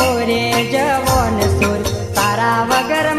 રે જવન સુર તારા વગર